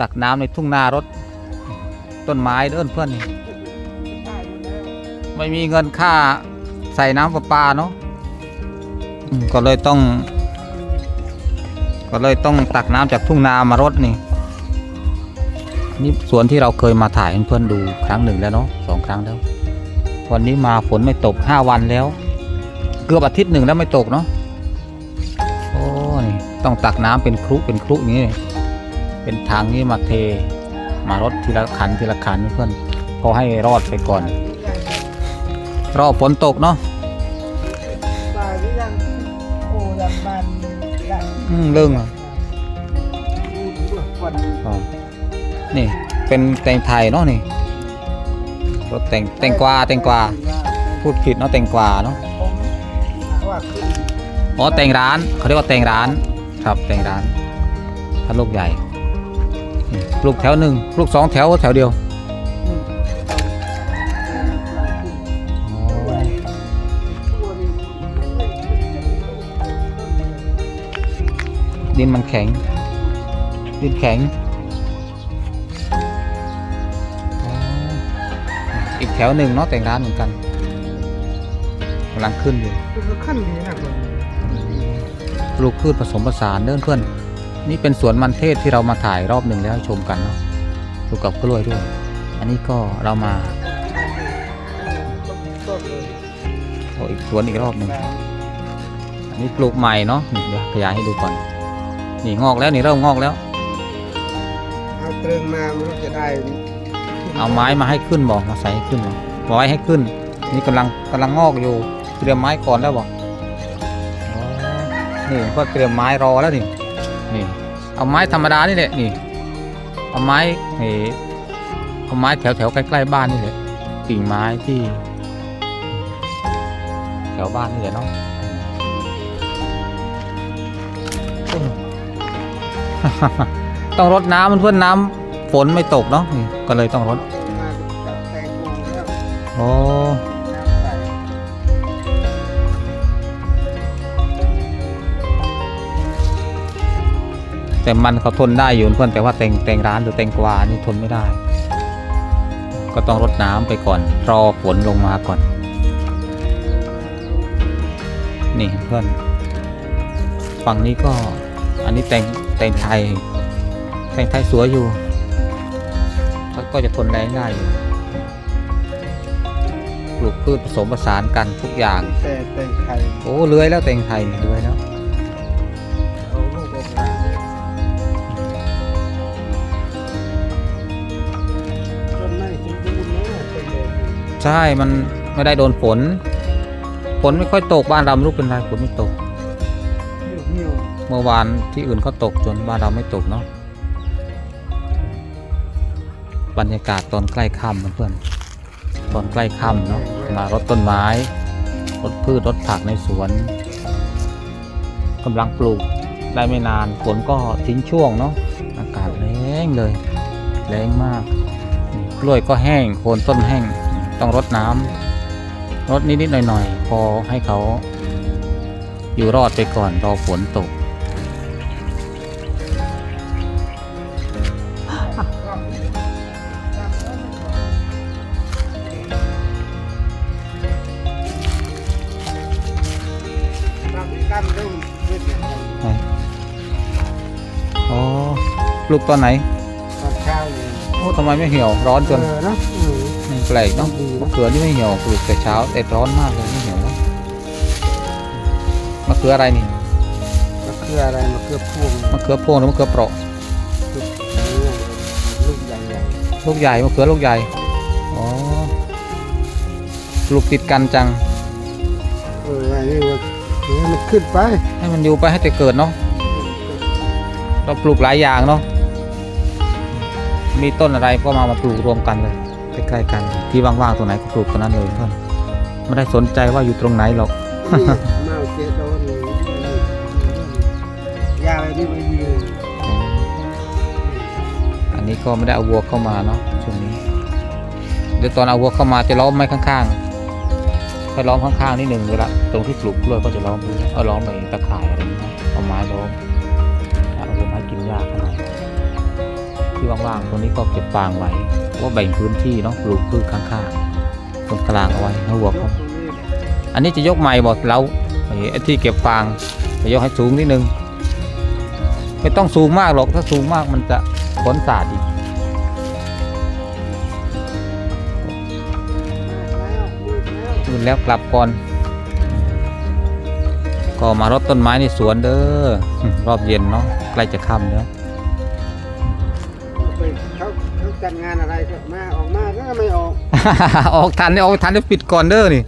ตักน้ำในทุ่งนารถ ต้นไม้เดินเพื่อนนี่ไม่มีเงินค่าใส่น้ำประปาเนาะก็เลยต้อง ก็เลยต้องตักน้ำจากทุ่งนามารดนี่นี่สวนที่เราเคยมาถ่ายเพื่อนดูครั้งหนึ่งแล้วเนาะสองครั้งแล้ว วันนี้มาฝนไม่ตกห้าวันแล้ว เกือบอาทิตย์หนึ่งแล้วไม่ตกเนาะโอ้นี่ต้องตักน้ำเป็นครุเป็นครุอย่างนี้เลย เป็นทางนี้มาเท มารดทีละขันทีละขันเพื่อนพอให้รอดไปก่อน รอฝนตกเนาะตายหรือยังโอ้ยังบ้านยังอืมเรื่องอะนอ๋อนี่เป็นแตงไทยเนาะนี่รถแตงแตงกวาแตงกวาพูดผิดเนาะแตงกวาเนาะผมว่าขึ้น อ๋อแตงร้านเขาเรียกว่าแตงร้าน ครับแตงร้านถ้าลูกใหญ่ นี่ลูกแถวหนึ่งลูกสองแถวแถวเดียวอ๋อดินมันแข็ง ดินแข็งอ๋ออีกแถวหนึ่งเนาะแตงร้านเหมือนกันกำลังขึ้นอยู่คือขั้นดีนะคนปลูกพืชผสมผสานเดินเพื่อน นี่เป็นสวนมันเทศที่เรามาถ่ายรอบหนึ่งแล้วให้ชมกันเนาะปลูกับกล้วยด้วย อันนี้ก็เรามาโออีกสวนอีกรอบหนึ่งอันนี้ปลูกใหม่เนาะเดี๋ยวขยายให้ดูก่อน นี่งอกแล้วนี่เริ่มงอกแล้ว เอาเตรึงมาไม่รู้จะได้ เอาไม้มาให้ขึ้นบอกมาใส่ให้ขึ้นบอกไว้ให้ขึ้น นี่กำลังกำลังงอกอยู่เตรียมไม้ก่อนแล้วบอกอ๋อนี่ก็เตรียมไม้รอแล้วนี่ นี่ เอาไม้ธรรมดานี่แหละนี่ เอาไม้เออเอาไม้แถวแถวๆใกล้ๆบ้านนี่แหละกิ่งไม้ที่ แถวบ้านนี่แหละเนาะต้องรดน้ำมันเพื่อนน้ำฝนไม่ตกเนาะนี่ก็เลยต้องรดมาจับแตงโมแล้วโอ้ แต่มันเขาทนได้อยู่เพื่อนแต่ว่าแตงแตงร้านหรือแตงกวานี่ทนไม่ได้ ก็ต้องรดน้ำไปก่อน รอฝนลงมาก่อน นี่เพื่อนฝั่งนี้ก็อันนี้แตงแตงไทย แตงไทยสวยอยู่ก็ก็จะทนแรงได้อยู่ปลูกพืชผสมผสานกันทุกอย่างแต่แตงไทยโอ้เลื้อยแล้วแตงไทยเลื้อยแล้ว ใช่ มันไม่ได้โดนฝน ฝนไม่ค่อยตกบ้านเราไม่รู้เป็นไรฝนไม่ตก เมื่อวานที่อื่นเขาตกจนบ้านเราไม่ตกเนาะ บรรยากาศตอนใกล้ค่ำเพื่อน ตอนใกล้ค่ำเนาะ มารดต้นไม้ รดพืช รดผักในสวนกำลังปลูกได้ไม่นานฝนก็ทิ้งช่วงเนาะ อากาศแรงเลย แรงมาก กล้วยก็แห้ง โคนต้นแห้ง ต้องรดน้ำรดนิดๆหน่อยๆ พอให้เขาอยู่รอดไปก่อนรอฝนตกตามที่กันดูเวทเนี่ยอ๋อปลูกตอนไหน ตอนเช้าเลยโอ้ทำไมไม่เหี่ยวร้อนจน เออเนาะอืม แปลกเนาะมะเขือนี่ไม่เหี่ยวปลูกแต่เช้าแต่ร้อนมากเลยไม่เหี่ยวเนาะมะเขืออะไรนี่มะเขืออะไรมะเขือพวงมะเขือพวงหรือมะเขือเปราะลูกนี้ลูกใหญ่ลูกใหญ่มะเขือลูกใหญ่อ๋อปลูกติดกันจังๆเออไอ้นี่ว่าให้มันขึ้นไป ให้มันอยู่ไปให้แต่เกิดเนาะเราปลูกหลายอย่างเนาะมีต้นอะไรก็มามาปลูกรวมกันเลย ใกล้ๆกันที่ว่างๆตรงไหนก็ปลูกตรงนั้นเลยเพื่อนไม่ได้สนใจว่าอยู่ตรงไหนหรอกนี่เมาเจโดนนี่ยาอะไรนี่ไม่มีอันนี้ก็ไม่ได้เอาวัวเข้ามาเนาะช่วงนี้ เดี๋ยวตอนเอาวัวเข้ามาจะล้อมไม้ข้างๆค่อยล้อมข้างๆนิดหนึ่งเวลาตรงที่ปลูกกล้วยก็จะล้อมด้วยเอาล้อมไปตะข่ายอะไรอย่างเงี้ยเอาไม้ล้อมเอาวัวไม้กินหญ้าข้างในที่ที่ว่างๆตรงนี้ก็เก็บฟางไว้ ว่าแบ่งพื้นที่เนาะปลูกพืชข้างๆตรงกลางเอาไว้ให้วัวเขาอันนี้จะยกใหม่บอกเราไอ้ที่เก็บฟางจะยกให้สูงนิดนึงไม่ต้องสูงมากหรอกถ้าสูงมากมันจะขนสาดอีกแล้วมืดแล้วขึ้นแล้วกลับก่อน ก็มารดต้นไม้ในสวนเด้อรอบเย็นเนาะใกล้จะค่ำแล้ว จัดงานอะไรก็มาออกมาก็ไม่ออก ออกทันนี่ออกทันจะปิดก่อนเด้อนี่